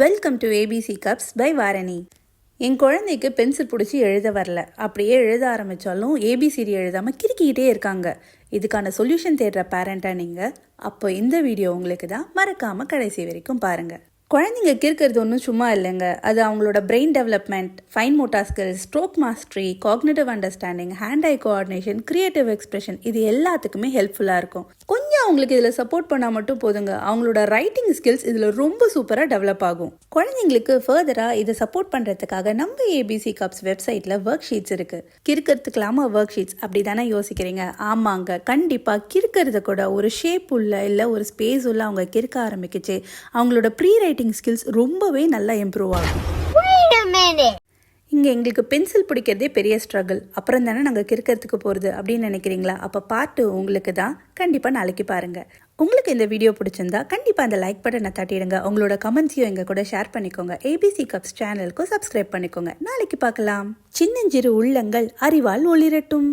Welcome to ABC cubs by Varani என் குழந்தைக்கு pencil பிடிச்சி எழுத வரல. அப்படியே எழுத ஆரம்பித்தாலும் ஏபிசிடி எழுதாமல் கிறுக்கிக்கிட்டே இருக்காங்க. இதுக்கான சொல்யூஷன் தேடுற பேரண்ட்டாக நீங்கள் அப்போ இந்த வீடியோ உங்களுக்கு தான் மறக்காமல் கடைசி வரைக்கும் பாருங்கள் குழந்தைங்க கிறுக்கிறது ஒன்றும் சும்மா இல்லைங்க. அது அவங்களோட brain development fine motor skills stroke mastery cognitive understanding hand eye coordination creative expression இது எல்லாத்துக்குமே ஹெல்ப்ஃபுல்லாக இருக்கும். கொஞ்சம் அவங்களுக்கு இதில் சப்போர்ட் பண்ணால் மட்டும் போதுங்க. அவங்களோட ரைட்டிங் ஸ்கில்ஸ் இதில் ரொம்ப சூப்பராக டெவலப் ஆகும். குழந்தைங்களுக்கு ஃபர்தராக இதை சப்போர்ட் பண்ணுறதுக்காக நம்ம ஏபிசி கப்ஸ் வெப்சைட்டில் ஒர்க் ஷீட்ஸ் இருக்குது கிறுக்கிறதுக்கலாமா ஒர்க் ஷீட்ஸ் அப்படி தானே யோசிக்கிறீங்க? ஆமாங்க. கண்டிப்பாக கிறுக்கிறத கூட ஒரு ஷேப் உள்ள இல்லை ஒரு ஸ்பேஸ் உள்ள அவங்க கிறுக்க ஆரம்பிக்குச்சு. அவங்களோட ப்ரீ ரைட்டிங் ஸ்கில்ஸ் ரொம்பவே நல்லா இம்ப்ரூவ் ஆகும். Wait a minute. இங்கே எங்களுக்கு பென்சில் பிடிக்கிறதே பெரிய ஸ்ட்ரகிள் அப்புறம் தானே நாங்கள் கிறுக்கிறதுக்கு போகிறது அப்படின்னு நினைக்கிறீங்களா? அப்போ பாட்டு உங்களுக்கு தான் கண்டிப்பாக நாளைக்கு பாருங்கள் உங்களுக்கு இந்த வீடியோ பிடிச்சிருந்தா கண்டிப்பாக அந்த லைக் பட்டனை தட்டிடுங்க. உங்களோட கமெண்ட்ஸையும் எங்கள் கூட ஷேர் பண்ணிக்கோங்க. ஏபிசி கப்ஸ் சேனலுக்கும் சப்ஸ்கிரைப் பண்ணிக்கோங்க. நாளைக்கு பார்க்கலாம். சின்னஞ்சிறு உள்ளங்கள் அறிவால் ஒளிரட்டும்.